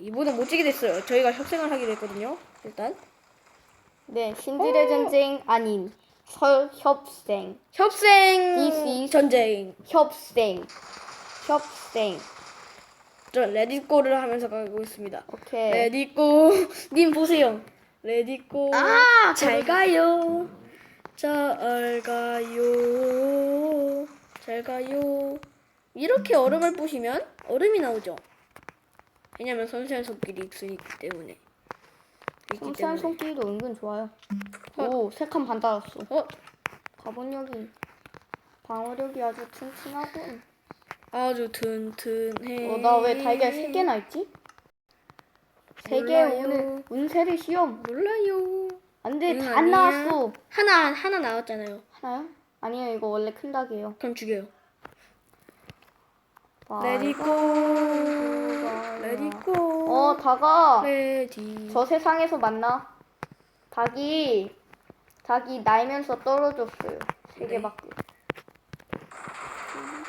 이분은 못 지게 됐어요. 저희가 협생을 하기로 했거든요. 일단 네, 신들의 전쟁 아닌 설 협생, 협생 is- 전쟁. 협생, 협생. 저 레디꼬를 하면서 가고 있습니다. 오케이. 레디꼬 님 보세요. 레디꼬 아, 잘 가요. 잘 가요. 잘 가요. 이렇게 얼음을 부시면 얼음이 나오죠. 왜냐면 선수의 손길이 있기 때문에. 때문에. 손길도 은근 좋아요. 오, 세 칸 반 달았어. 어? 가본력이, 방어력이 아주 튼튼하군. 아주 튼튼해. 어, 나 왜 달걀 세 개나 있지? 세 개 몰라요. 오늘 운세를 시험. 몰라요. 안 돼, 응, 다 아니야. 나왔어. 하나 하나 나왔잖아요. 하나요? 아니요, 이거 원래 큰 닭이에요. 그럼 죽여요. 아, 레디꼬. 레디꼬. 어, 닭아. 레디. 저 세상에서 만나. 닭이, 닭이 날면서 떨어졌어요. 세 네. 개밖에.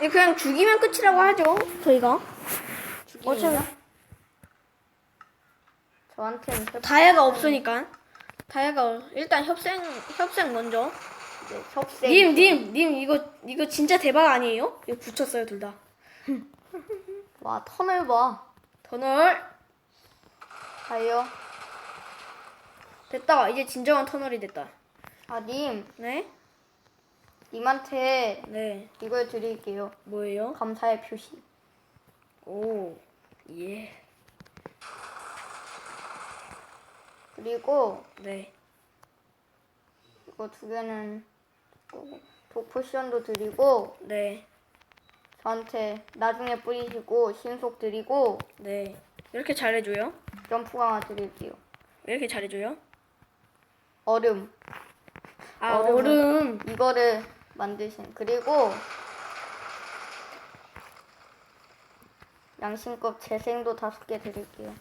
예, 그냥 죽이면 끝이라고 하죠. 저희가. 어차피 저한테는 협, 다이아가 없으니까. 다이아가 없- 일단 협생 협생 먼저. 네, 협생. 님, 님, 님 이거 이거 진짜 대박 아니에요? 이거 붙였어요 둘 다. 와, 턴을 봐. 터널 가요. 됐다. 이제 진정한 터널이 됐다. 아, 님. 네? 님한테 네. 이걸 드릴게요. 뭐예요? 감사의 표시. 오. 예. 그리고 네. 이거 두 개는 독포션도 드리고 네. 저한테 나중에 뿌리시고 신속 드리고 네. 이렇게 잘해줘요? 점프 강화 드릴게요. 왜 이렇게 잘해줘요? 얼음 아. 얼음. 이거를 만드신 그리고 양심껏 재생도 다섯 개 드릴게요.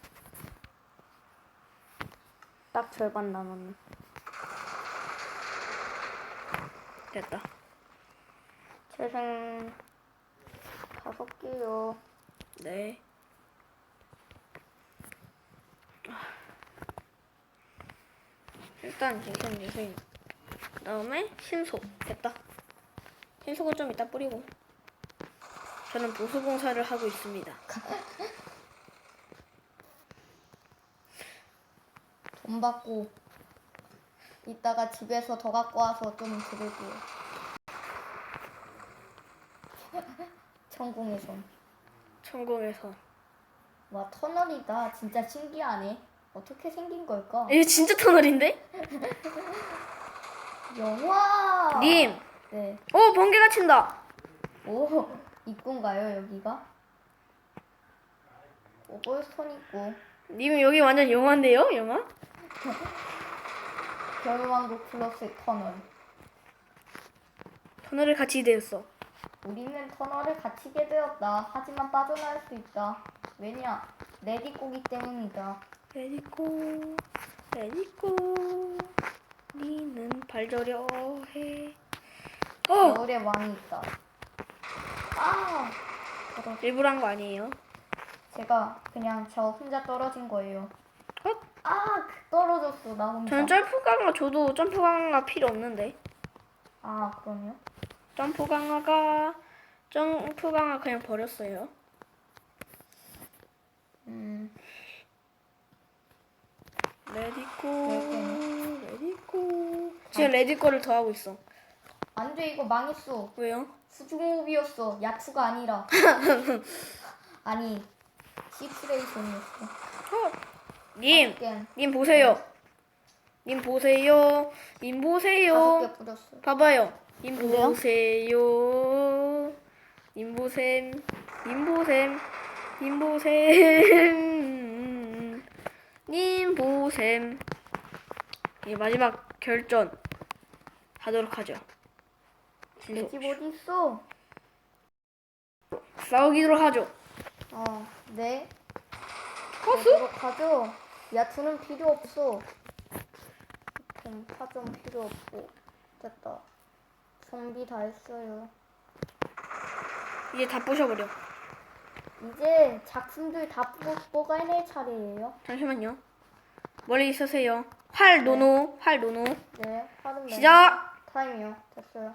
딱 절반 남았네. 됐다. 재생 개요. 네. 일단 재생 재생. 그다음에 신속 됐다. 신속은 좀 이따 뿌리고. 저는 보수 공사를 하고 있습니다. 돈 받고 이따가 집에서 더 갖고 와서 좀 드릴게요. 천공의 손. 성공해서. 와 터널이다. 진짜 신기하네. 어떻게 생긴 걸까? 이거 진짜 터널인데? 영화. 님. 네. 오 번개가 친다. 오 입구인가요 여기가? 오벌스톤 입구. 님 여기 완전 영화인데요, 영화? 겨울왕국 플러스 터널. 터널을 같이 되었어. 우리는 터널을 갇히게 되었다. 하지만 빠져나올 수 있다. 왜냐? 레디꼬기 때문이다. 레디코, 레디코, 니는 발저려 해. 어, 겨울에 왕이 있다. 아! 저도 일부러 한 거 아니에요? 제가 그냥 저 혼자 떨어진 거예요. 어? 아! 떨어졌어 나 혼자. 저는 점프 강화 줘도 점프 강화가 필요 없는데. 아 그럼요? 점프 강화가 점프 강화 그냥 버렸어요. 음. 레디코, 네, 레디코. 지금 레디코를 더 하고 있어. 안 돼 이거 망했어. 왜요? 수중호흡이었어. 야투가 아니라. 아니 시츄레이션이었어. 어, 님, 깬님 보세요. 님 보세요. 님 다섯 보세요. 개 뿌렸어. 봐봐요. 님 근데요? 보세요. 님 보셈. 님 보셈. 님 보셈. 님 보셈. 이 마지막 결전 하도록 하죠. 내. 집 어디 있어? 싸우기로 하죠. 어, 네. 먹으러 가죠. 야투는 필요 없어. 공파 좀 필요 없고. 됐다. 좀비 다 했어요. 이제 다 부셔버려. 이제 작품들 다 뽑, 뽑아낼 차례예요. 잠시만요. 멀리 있으세요. 활 노노, 활 노노. 네, 화름 시작. 타임이요. 됐어요.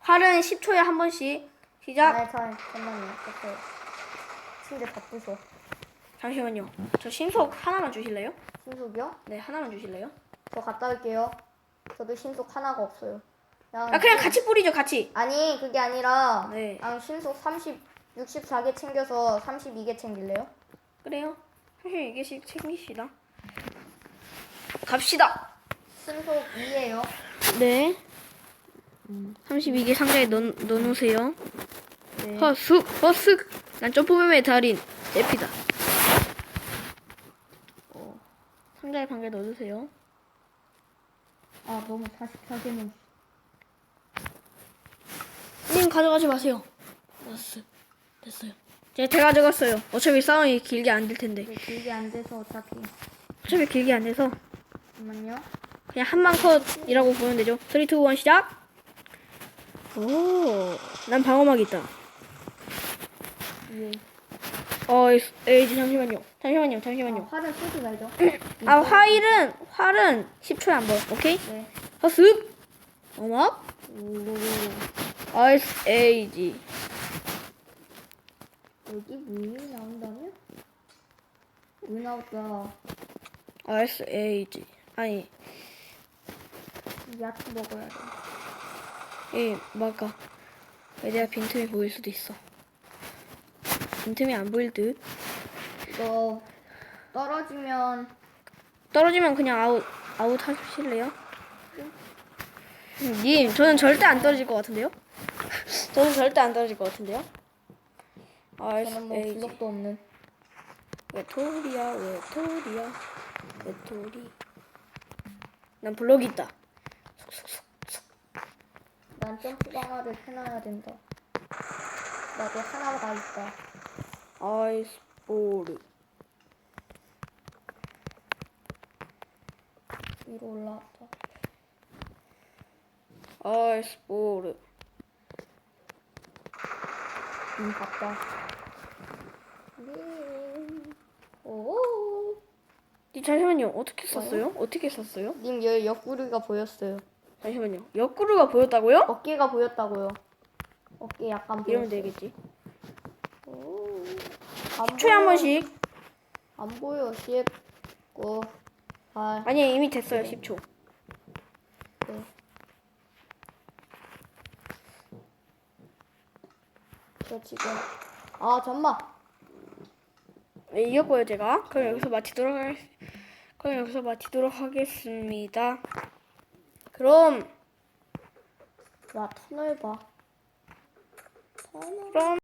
활은 10초에 한 번씩. 시작. 네, 타임. 잠깐만요. 됐어요. 침대 다 부셔. 잠시만요. 저 신속 하나만 주실래요? 신속이요? 네, 하나만 주실래요? 저 갔다 올게요. 저도 신속 하나가 없어요. 그냥 아, 그냥 같이 뿌리죠, 같이. 아니 그게 아니라 네. 그냥 신속 30, 64개 챙겨서 32개 챙길래요? 그래요. 사실 이게씩 챙기시다. 갑시다. 신속 2예요. 네. 32개 상자에 넣, 넣어놓으세요. 네. 허슥, 허슥. 난 점프뱀의 달인. 제피다. 어, 상자에 반개 넣어주세요. 아 너무 44개는 님 가져가지 마세요. 됐어. 됐어요. 제가 다 가져갔어요. 어차피 싸움이 길게 안 될 텐데. 길게 안 돼서 어차피 어차피 길게 안 돼서 잠깐만요. 그냥 한만 컷이라고 보면 되죠. 3, 2, 1 시작. 오, 난 방어막 있다. 예. 어, 에이지 잠시만요. 잠시만요. 아, 잠시만요. 활은 쓰지 말죠. 아, 화일은 활은 10초에 한 번. 오케이? 네. 허습. 어막. 오, 아이스 에이지. 여기 물 나온다면? 물 나왔다. 아이스 에이지. 아니, 야채 먹어야 돼. 이 막아. 내가 빈틈이 보일 수도 있어. 빈틈이 안 보일 듯. 이거 떨어지면 떨어지면 그냥 아웃 아웃 하실래요? 님, 저는 절대 안 떨어질 것 같은데요? 저는 절대 안 떨어질 것 같은데요? 아이스 저는 뭐. 블록도 없는. 외톨이야 외톨이야 외톨이 난 블럭이 있다 난 점프 강화를 해놔야 된다. 나도 하나가 있다. 아이스보르 위로 올라왔다. 아이스보르 음, 갔다. 님. 오. 님 잠시만요 어떻게 썼어요? 어떻게 썼어요? 님, 여기 옆구리가 보였어요. 잠시만요 옆구르가 보였다고요? 어깨가 보였다고요. 어깨 약간 보였어요. 이러면 되겠지 오. 안 10초에 한 보여. 번씩 안 보여. 시에 거. 아, 아니 이미 됐어요 10초 네. 저 지금. 아 잠만. 네, 이겼고요 제가. 그럼 여기서 마치도록 할 그럼 여기서 마치도록 하겠습니다. 그럼 나 터널 봐. 터널 그럼